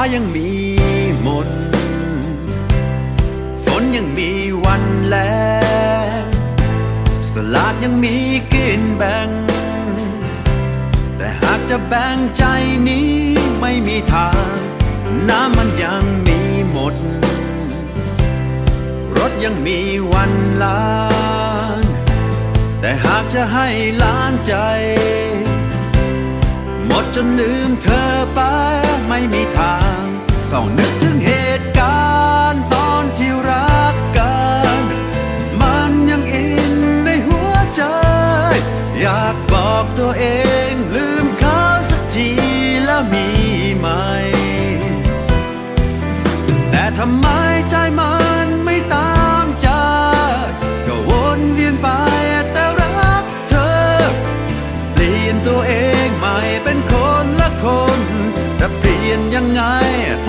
ฟ้ายังมีมน ฝนยังมีวันแลสลากยังมีกินแบ่ง แต่หากจะแบ่งใจนี้ไม่มีทาง น้ำมันยังมีหมด รถยังมีวันล้างแต่หากจะให้ล้างใจ จนลืมเธอไป ไม่มีทาง ต้องนึกถึง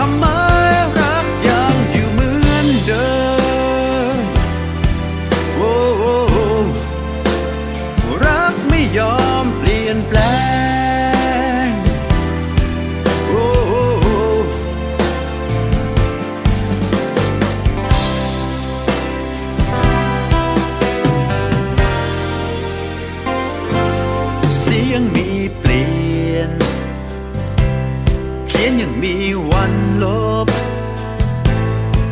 ทำไมรักยังอยู่เหมือนเดิมโอ้โอโอรักไม่ยอม นยังมีวันลบ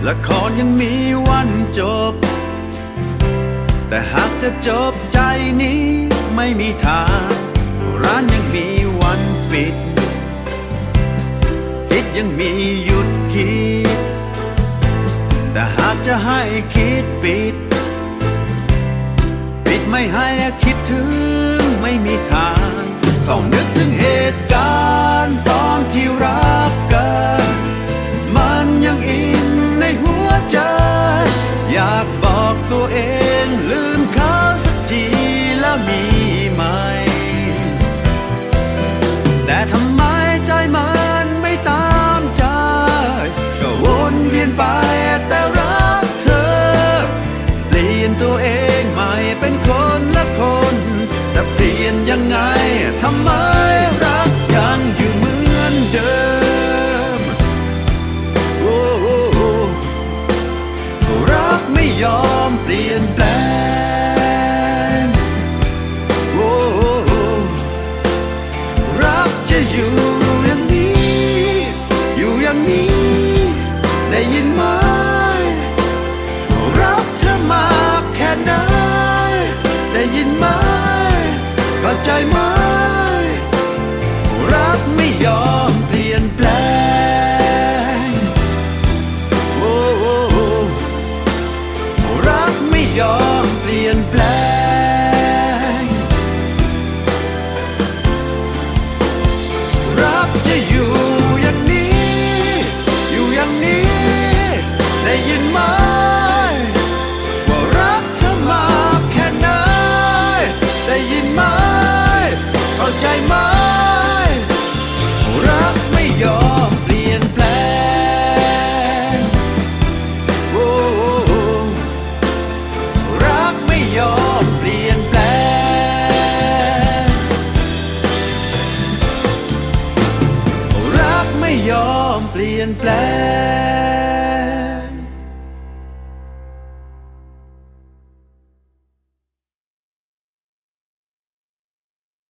ละครยังมีวันจบ แต่หากจะจบใจนี้ไม่มีทาง ร้านยังมีวันปิด คิดยังมีหยุดคิด แต่หากจะให้คิดปิดปิด ลี่ยนแปลงโอ้รักจะอยู่อย่างนี้ อยู่อย่างนี้ ได้ยินไหมรักเธอมากแค่ไหนได้ยินไหมเข้าใจไหมรักไม่ยอมเปลี่ยนแปลง ลี่ยนแปลง